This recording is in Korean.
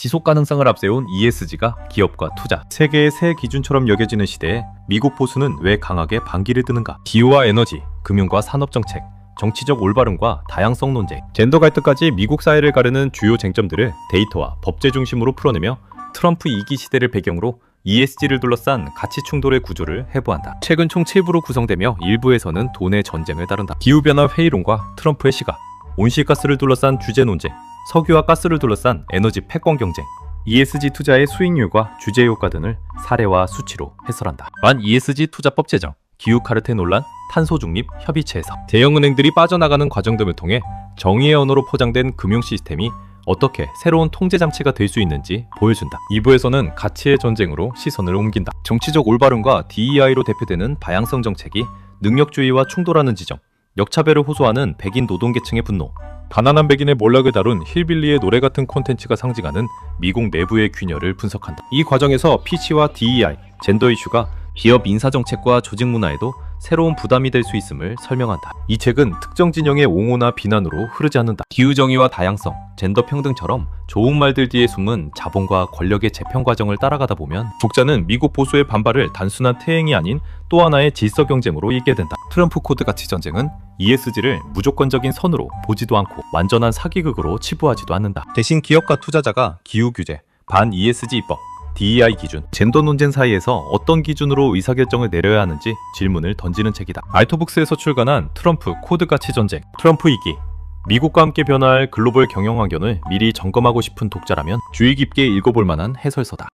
지속 가능성을 앞세운 ESG가 기업과 투자, 세계의 새 기준처럼 여겨지는 시대에 미국 보수는 왜 강하게 반기를 드는가? 기후와 에너지, 금융과 산업 정책, 정치적 올바름과 다양성 논쟁, 젠더 갈등까지 미국 사회를 가르는 주요 쟁점들을 데이터와 법제 중심으로 풀어내며 트럼프 2기 시대를 배경으로 ESG를 둘러싼 가치 충돌의 구조를 해부한다. 최근 총 7부로 구성되며 일부에서는 돈의 전쟁을 다룬다. 기후변화 회의론과 트럼프의 시각, 온실가스를 둘러싼 주제 논쟁, 석유와 가스를 둘러싼 에너지 패권 경쟁, ESG 투자의 수익률과 주제 효과 등을 사례와 수치로 해설한다. 만 ESG 투자법 제정, 기후 카르텔 논란, 탄소 중립 협의체 에서 대형 은행들이 빠져나가는 과정 등을 통해 정의의 언어로 포장된 금융 시스템이 어떻게 새로운 통제 장치가 될 수 있는지 보여준다. 2부에서는 가치의 전쟁으로 시선을 옮긴다. 정치적 올바름과 DEI로 대표되는 다양성 정책이 능력주의와 충돌하는 지점, 역차별을 호소하는 백인 노동계층의 분노, 가난한 백인의 몰락을 다룬 힐빌리의 노래 같은 콘텐츠가 상징하는 미국 내부의 균열을 분석한다. 이 과정에서 PC와 DEI, 젠더 이슈가 기업 인사 정책과 조직 문화에도 새로운 부담이 될 수 있음을 설명한다. 이 책은 특정 진영의 옹호나 비난으로 흐르지 않는다. 기후 정의와 다양성, 젠더 평등처럼 좋은 말들 뒤에 숨은 자본과 권력의 재편 과정을 따라가다 보면 독자는 미국 보수의 반발을 단순한 퇴행이 아닌 또 하나의 질서 경쟁으로 읽게 된다. 트럼프 코드 가치 전쟁은 ESG를 무조건적인 선으로 보지도 않고 완전한 사기극으로 치부하지도 않는다. 대신 기업과 투자자가 기후 규제, 반 ESG 입법, DEI 기준, 젠더 논쟁 사이에서 어떤 기준으로 의사결정을 내려야 하는지 질문을 던지는 책이다. 알토북스에서 출간한 트럼프 코드 가치 전쟁, 트럼프 2기, 미국과 함께 변화할 글로벌 경영 환경을 미리 점검하고 싶은 독자라면 주의 깊게 읽어볼 만한 해설서다.